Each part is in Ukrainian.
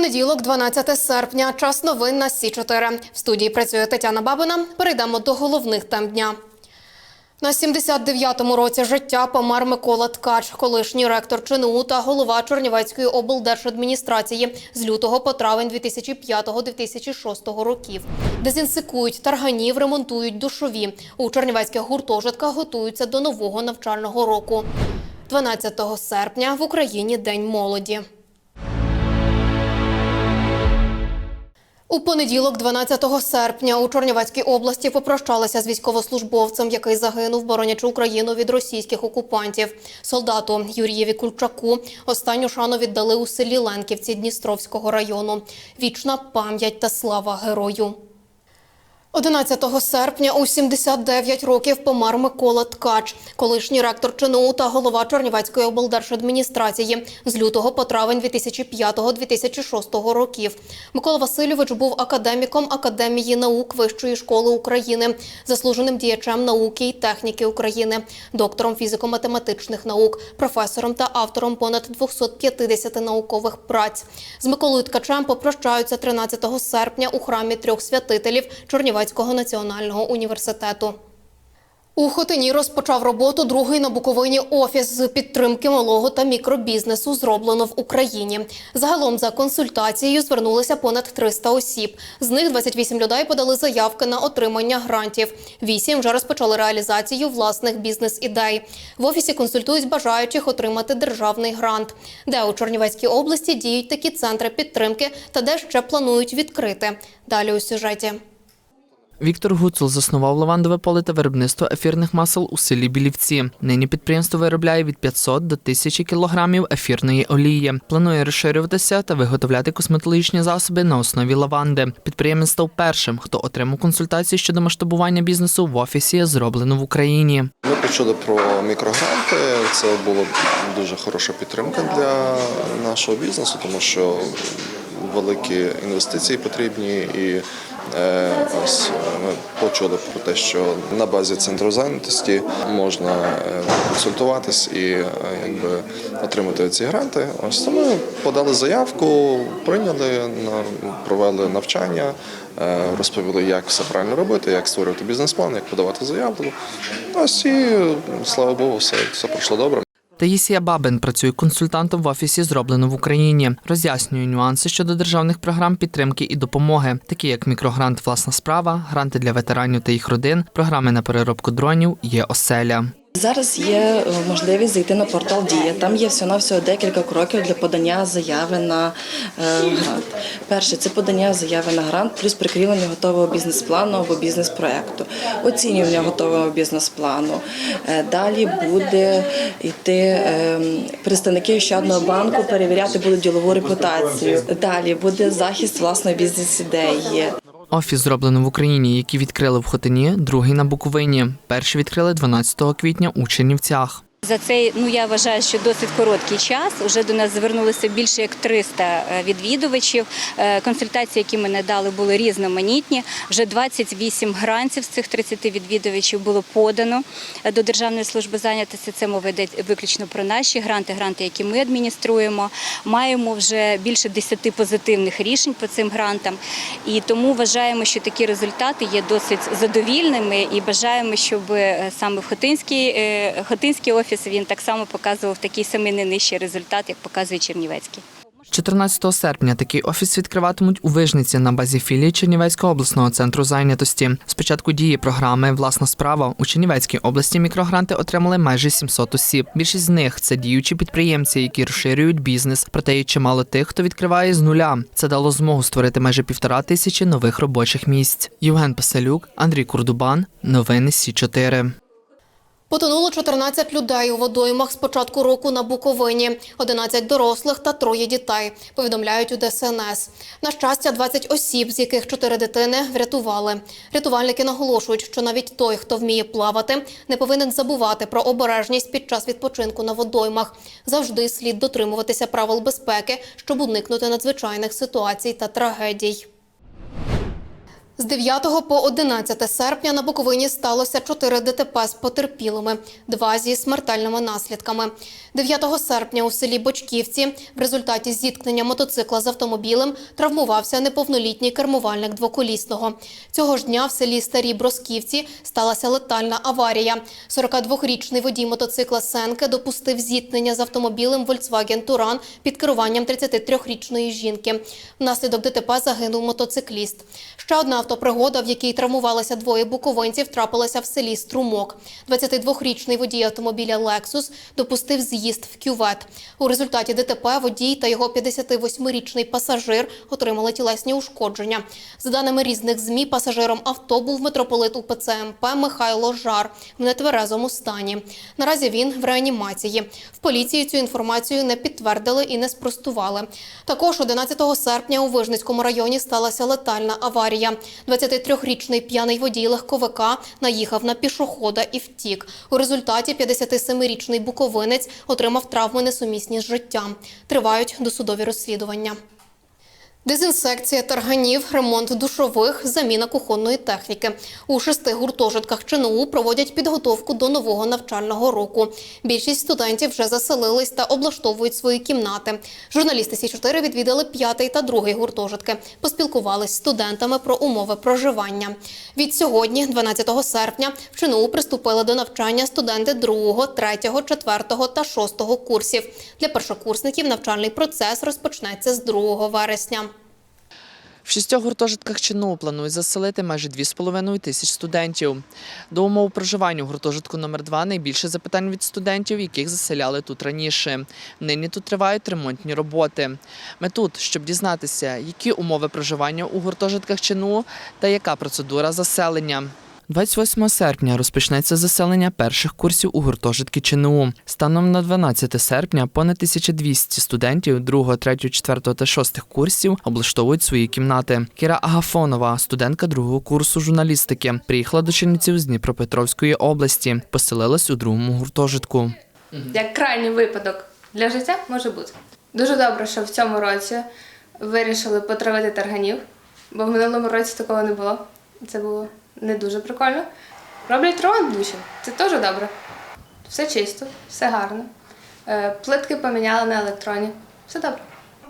Понеділок, 12 серпня. Час новин на Сі 4 В студії працює Тетяна Бабина. Перейдемо до головних тем дня. На 79-му році життя помер Микола Ткач, колишній ректор ЧНУ та голова Чернівецької облдержадміністрації з лютого по травень 2005-2006 років. Дезінсикують тарганів, ремонтують душові. У чернівецьких гуртожитках готуються до нового навчального року. 12 серпня в Україні День молоді. У понеділок, 12 серпня, у Чорнівецькій області попрощалися з військовослужбовцем, який загинув, боронячи Україну від російських окупантів. Солдату Юрієві Кульчаку останню шану віддали у селі Ленківці Дністровського району. Вічна пам'ять та слава герою. 11 серпня у 79 років помер Микола Ткач, колишній ректор ЧНУ та голова Чернівецької облдержадміністрації з лютого по травень 2005-2006 років. Микола Васильович був академіком Академії наук Вищої школи України, заслуженим діячем науки і техніки України, доктором фізико-математичних наук, професором та автором понад 250 наукових праць. З Миколою Ткачем попрощаються 13 серпня у храмі трьох святителів Чернівецького національного університету. У Хотині розпочав роботу другий на Буковині офіс з підтримки малого та мікробізнесу, зроблено в Україні. Загалом за консультацією звернулися понад 300 осіб. З них 28 людей подали заявки на отримання грантів. Вісім вже розпочали реалізацію власних бізнес-ідей. В офісі консультують бажаючих отримати державний грант. Де у Чернівецькій області діють такі центри підтримки та де ще планують відкрити. Далі у сюжеті. Віктор Гуцул заснував лавандове поле та виробництво ефірних масел у селі Білівці. Нині підприємство виробляє від 500 до 1000 кілограмів ефірної олії. Планує розширюватися та виготовляти косметологічні засоби на основі лаванди. Підприємець став першим, хто отримав консультації щодо масштабування бізнесу в офісі, зроблено в Україні. Ми почули про мікрогранти. Це була дуже хороша підтримка для нашого бізнесу, тому що великі інвестиції потрібні і. Е, Ось ми почули про те, що на базі центру зайнятості можна е, консультуватись і е, якби отримати ці гранти. Ось ми подали заявку, прийняли провели навчання, е, розповіли, як все правильно робити, як створювати бізнес-план, як подавати заявку. Ось і слава Богу, все, все пройшло добре. Таїсія Бабин працює консультантом в офісі, зроблено в Україні. Роз'яснює нюанси щодо державних програм підтримки і допомоги, такі як мікрогрант Власна справа, гранти для ветеранів та їх родин, програми на переробку дронів, є оселя. Зараз є е, можливість зайти на портал Дія. Там є всього навсього декілька кроків для подання заяви на е, грант. Перше це подання заяви на грант, плюс прикріплення готового бізнес-плану або бізнес-проекту, оцінювання готового бізнес-плану. Е, Далі буде йти представники Ощадного банку, перевіряти будуть ділову репутацію. Далі буде захист власної бізнес-ідеї. Офіс зроблено в Україні, який відкрили в Хотині, другий на Буковині. Перший відкрили 12 квітня у Чернівцях. За цей, ну я вважаю, що досить короткий час. Уже до нас звернулося більше як 300 е, відвідувачів. Е, Консультації, які ми надали, були різноманітні. Вже 28 грантів з цих 30 відвідувачів було подано е, до Державної служби зайнятості. Це мова йде виключно про наші гранти, гранти, які ми адмініструємо. Маємо вже більше 10 позитивних рішень по цим грантам. І тому вважаємо, що такі результати є досить задовільними і бажаємо, щоб саме в Хотинській, е, Хотинський офіс він так само показував такий самий не нижчий результат, як показує Чернівецький. 14 серпня такий офіс відкриватимуть у Вижниці на базі філії Чернівецького обласного центру зайнятості. Спочатку дії програми Власна справа у Чернівецькій області мікрогранти отримали майже 700 осіб. Більшість з них це діючі підприємці, які розширюють бізнес. Проте є чимало тих, хто відкриває з нуля. Це дало змогу створити майже півтора тисячі нових робочих місць. Євген Паселюк, Андрій Курдубан. Новини Сі 4 Потонуло 14 людей у водоймах з початку року на Буковині, 11 дорослих та троє дітей, повідомляють у ДСНС. На щастя, 20 осіб, з яких 4 дитини, врятували. Рятувальники наголошують, що навіть той, хто вміє плавати, не повинен забувати про обережність під час відпочинку на водоймах. Завжди слід дотримуватися правил безпеки, щоб уникнути надзвичайних ситуацій та трагедій. З 9 по 11 серпня на Буковині сталося 4 ДТП з потерпілими, два зі смертельними наслідками. 9 серпня у селі Бочківці в результаті зіткнення мотоцикла з автомобілем травмувався неповнолітній кермувальник двоколісного. Цього ж дня в селі Старі Бросківці сталася летальна аварія. 42-річний водій мотоцикла Сенке допустив зіткнення з автомобілем Volkswagen Туран під керуванням 33-річної жінки. Внаслідок ДТП загинув мотоцикліст. Ще одна автопригода, в якій травмувалися двоє буковинців, трапилася в селі Струмок. 22-річний водій автомобіля Lexus допустив з'їзд в кювет. У результаті ДТП водій та його 58-річний пасажир отримали тілесні ушкодження. За даними різних ЗМІ, пасажиром авто був митрополит УПЦ МП Михайло Жар в нетверезому стані. Наразі він в реанімації. В поліції цю інформацію не підтвердили і не спростували. Також 11 серпня у Вижницькому районі сталася летальна аварія. 23-річний п'яний водій легковика наїхав на пішохода і втік. У результаті 57-річний буковинець отримав травми несумісні з життям. Тривають досудові розслідування. Дезінсекція тарганів, ремонт душових, заміна кухонної техніки. У шести гуртожитках ЧНУ проводять підготовку до нового навчального року. Більшість студентів вже заселились та облаштовують свої кімнати. Журналісти Сі 4 відвідали п'ятий та другий гуртожитки. Поспілкувались з студентами про умови проживання. Від сьогодні, 12 серпня, в ЧНУ приступили до навчання студенти 2, 3, 4 та 6 курсів. Для першокурсників навчальний процес розпочнеться з 2 вересня. В шістьох гуртожитках ЧНУ планують заселити майже 2,5 тисяч студентів. До умов проживання у гуртожитку номер 2 найбільше запитань від студентів, яких заселяли тут раніше. Нині тут тривають ремонтні роботи. Ми тут, щоб дізнатися, які умови проживання у гуртожитках ЧНУ та яка процедура заселення. 28 серпня розпочнеться заселення перших курсів у гуртожитки ЧНУ. Станом на 12 серпня понад 1200 студентів 2, 3, 4 та 6 курсів облаштовують свої кімнати. Кіра Агафонова, студентка другого курсу журналістики, приїхала до Чернівців з Дніпропетровської області, поселилась у другому гуртожитку. Як крайній випадок для життя може бути. Дуже добре, що в цьому році вирішили потравити тарганів, бо в минулому році такого не було. Це було не дуже прикольно. Роблять ремонт душі. Це теж добре. Все чисто, все гарно. Е, Плитки поміняли на електроні. Все добре.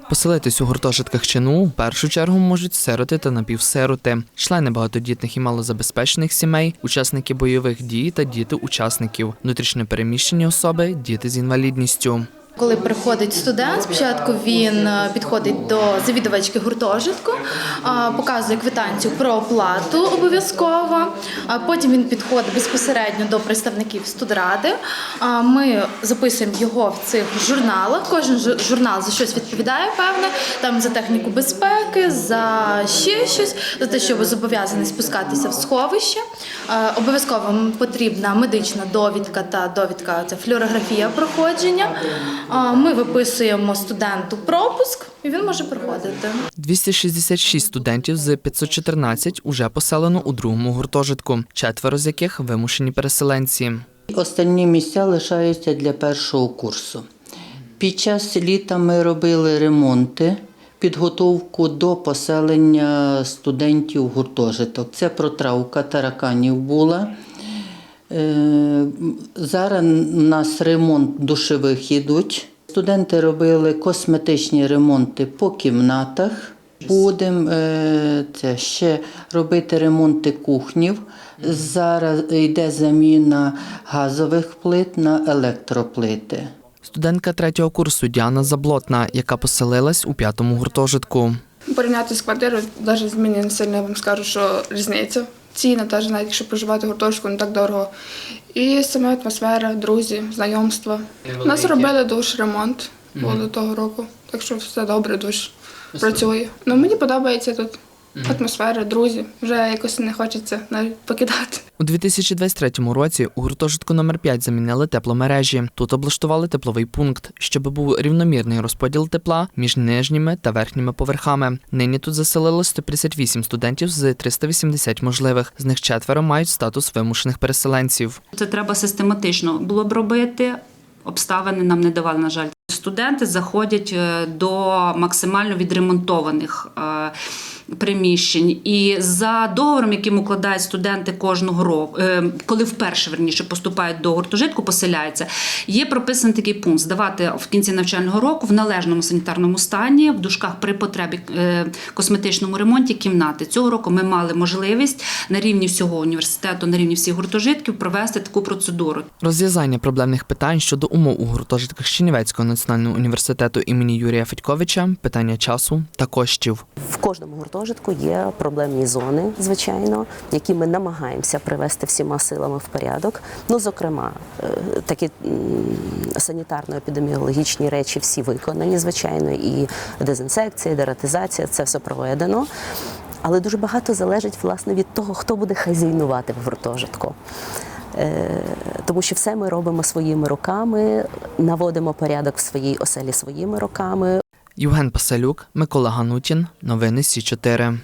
Поселитись у гуртожитках ЧНУ в першу чергу можуть сироти та напівсироти, члени багатодітних і малозабезпечених сімей, учасники бойових дій та діти учасників, внутрішньо переміщені особи, діти з інвалідністю. Коли приходить студент, спочатку він е, підходить до завідувачки гуртожитку, показує квитанцію про оплату обов'язково. Потім він підходить безпосередньо до представників студради. Ми записуємо його в цих журналах. Кожен журнал за щось відповідає, певне, там за техніку безпеки, за ще щось, за те, що ви зобов'язані спускатися в сховище. Е, Обов'язково потрібна медична довідка та довідка це флюорографія проходження. А, Ми виписуємо студенту пропуск, і він може проходити. 266 студентів з 514 уже поселено у другому гуртожитку, четверо з яких вимушені переселенці. Останні місця лишаються для першого курсу. Під час літа ми робили ремонти, підготовку до поселення студентів гуртожиток. Це протравка тараканів була. Е, Зараз у нас ремонт душевих ідуть. Студенти робили косметичні ремонти по кімнатах. Будемо е, це ще робити ремонти кухнів. Зараз йде заміна газових плит на електроплити. Студентка третього курсу Діана Заблотна, яка поселилась у п'ятому гуртожитку. Порівняти з квартирою, навіть зміни сильно я вам скажу, що різниця. Ціни теж, навіть якщо проживати в гуртожитку, не так дорого. І сама атмосфера, друзі, знайомства. У нас робили душ ремонт було до того року, так що все добре, душ працює. Ну мені подобається тут атмосфера, друзі. Вже якось не хочеться навіть покидати. У 2023 році у гуртожитку номер 5 замінили тепломережі. Тут облаштували тепловий пункт, щоб був рівномірний розподіл тепла між нижніми та верхніми поверхами. Нині тут заселили 158 студентів з 380 можливих. З них четверо мають статус вимушених переселенців. Це треба систематично було б робити. Обставини нам не давали, на жаль. Студенти заходять е, до максимально відремонтованих е, приміщень. І за договором, яким укладають студенти кожного року, е, коли вперше верніше поступають до гуртожитку, поселяються, є прописаний такий пункт здавати в кінці навчального року в належному санітарному стані, в дужках при потребі е, косметичному ремонті кімнати. Цього року ми мали можливість на рівні всього університету, на рівні всіх гуртожитків провести таку процедуру. Розв'язання проблемних питань щодо умов у гуртожитках Чернівецького національного університету імені Юрія Федьковича, питання часу та коштів. В кожному гуртожитку є проблемні зони, звичайно, які ми намагаємося привести всіма силами в порядок. Ну, зокрема, е, такі санітарно-епідеміологічні речі всі виконані, звичайно, і дезінсекція, і дератизація це все проведено. Але дуже багато залежить власне від того, хто буде хазяйнувати в гуртожитку. Е, Тому що все ми робимо своїми руками, наводимо порядок в своїй оселі своїми руками. Євген Паселюк, Микола Ганутін. Новини Сі 4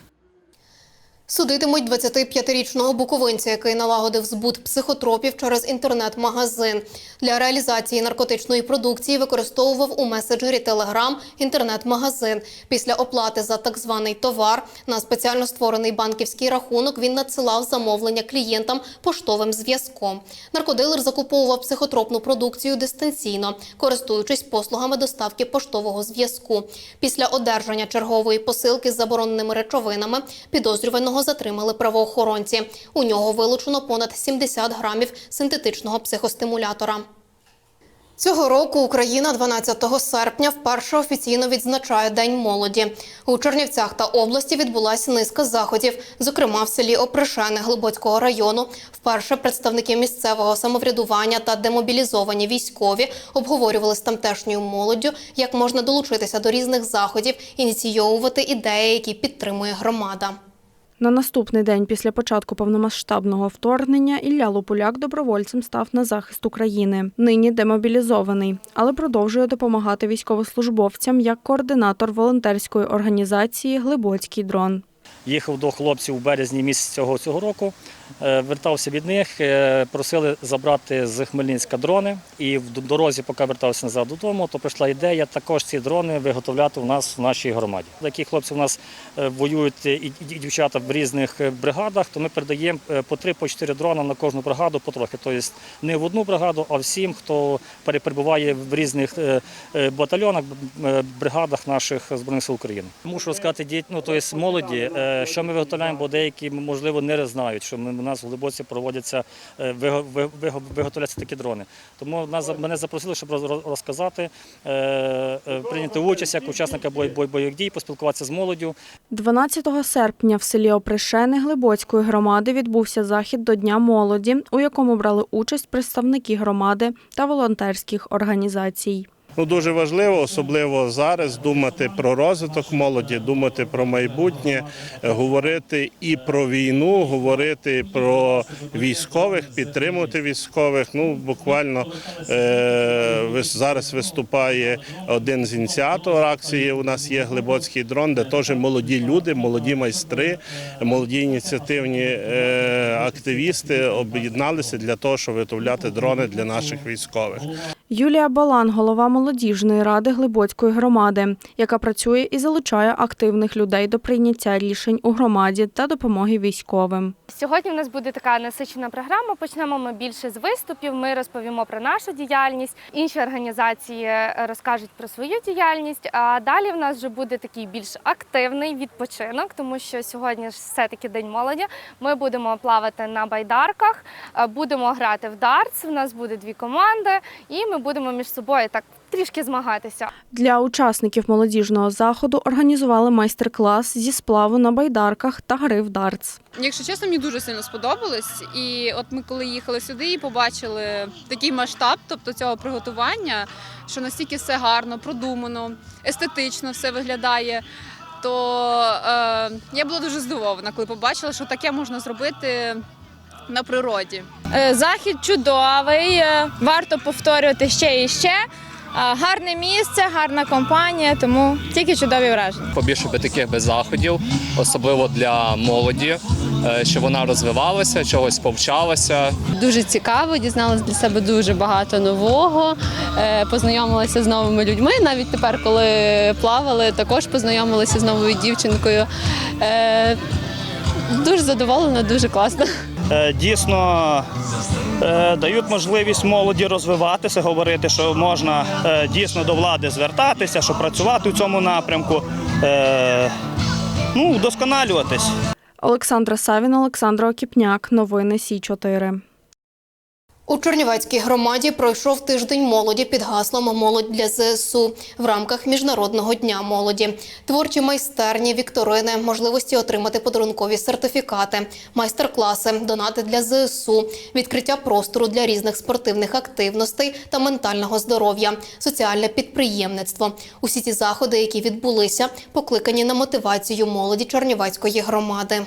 Судитимуть 25-річного буковинця, який налагодив збут психотропів через інтернет-магазин. Для реалізації наркотичної продукції використовував у меседжері Telegram інтернет-магазин. Після оплати за так званий товар на спеціально створений банківський рахунок він надсилав замовлення клієнтам поштовим зв'язком. Наркодилер закуповував психотропну продукцію дистанційно, користуючись послугами доставки поштового зв'язку. Після одержання чергової посилки з забороненими речовинами підозрюваного затримали правоохоронці. У нього вилучено понад 70 грамів синтетичного психостимулятора. Цього року Україна 12 серпня вперше офіційно відзначає День молоді. У Чернівцях та області відбулася низка заходів, зокрема в селі Опришене Глибоцького району. Вперше представники місцевого самоврядування та демобілізовані військові обговорювали з тамтешньою молоддю, як можна долучитися до різних заходів, ініційовувати ідеї, які підтримує громада. На наступний день після початку повномасштабного вторгнення Ілля Лопуляк добровольцем став на захист України. Нині демобілізований, але продовжує допомагати військовослужбовцям як координатор волонтерської організації Глибоцький дрон. Їхав до хлопців у березні місяць цього, цього року, вертався від них, е, просили забрати з Хмельницька дрони. І в дорозі, поки вертався назад додому, то прийшла ідея також ці дрони виготовляти у нас в нашій громаді. Такі хлопці у нас е, воюють і, дівчата в різних е, бригадах, то ми передаємо е, по три, по чотири дрона на кожну бригаду потрохи. Тобто не в одну бригаду, а всім, хто перебуває в різних е, е, батальйонах, е, бригадах наших Збройних сил України. Мушу розказати діт- ну, тобто молоді, е, що ми виготовляємо, бо деякі, можливо, не знають, що ми, у нас в Глибоці проводяться, е, виго- ви- виго- виготовляються такі дрони. Тому мене запросили, щоб роз- роз- розказати, е, е, прийняти участь як учасника бой- бой- бойових дій, поспілкуватися з молоддю. 12 серпня в селі Опришени Глибоцької громади відбувся захід до Дня молоді, у якому брали участь представники громади та волонтерських організацій. Ну, дуже важливо, особливо зараз, думати про розвиток молоді, думати про майбутнє, е, говорити і про війну, говорити про військових, підтримувати військових. Ну, буквально е, зараз виступає один з ініціаторів акції. У нас є глибоцький дрон, де теж молоді люди, молоді майстри, молоді ініціативні е, активісти об'єдналися для того, щоб виготовляти дрони для наших військових. Юлія Балан, голова молодіжної ради Глибоцької громади, яка працює і залучає активних людей до прийняття рішень у громаді та допомоги військовим. Сьогодні в нас буде така насичена програма. Почнемо ми більше з виступів. Ми розповімо про нашу діяльність. Інші організації е, розкажуть про свою діяльність. А далі в нас вже буде такий більш активний відпочинок, тому що сьогодні ж все-таки день молоді. Ми будемо плавати на байдарках, е, будемо грати в дартс. У нас буде дві команди, і ми будемо між собою так трішки змагатися. Для учасників молодіжного заходу організували майстер-клас зі сплаву на байдарках та гри в дартс. Якщо чесно, мені дуже сильно сподобалось. І от ми коли їхали сюди і побачили такий масштаб, тобто цього приготування, що настільки все гарно, продумано, естетично все виглядає. То е, я була дуже здивована, коли побачила, що таке можна зробити на природі. Е, Захід чудовий, е, варто повторювати ще і ще. Е, Гарне місце, гарна компанія, тому тільки чудові враження. побільше би таких би заходів, особливо для молоді. щоб вона розвивалася, чогось повчалася. Дуже цікаво, дізналась для себе дуже багато нового, познайомилася з новими людьми. Навіть тепер, коли плавали, також познайомилася з новою дівчинкою. Дуже задоволена, дуже класно. Е, Дійсно е, дають можливість молоді розвиватися, говорити, що можна е, дійсно до влади звертатися, що працювати у цьому напрямку, ну, вдосконалюватись. Олександра Савін, Олександра Окіпняк. Новини Сі 4 У Чернівецькій громаді пройшов тиждень молоді під гаслом Молодь для ЗСУ в рамках Міжнародного дня молоді. Творчі майстерні, вікторини, можливості отримати подарункові сертифікати, майстер-класи, донати для ЗСУ, відкриття простору для різних спортивних активностей та ментального здоров'я, соціальне підприємництво. Усі ці заходи, які відбулися, покликані на мотивацію молоді Чернівецької громади.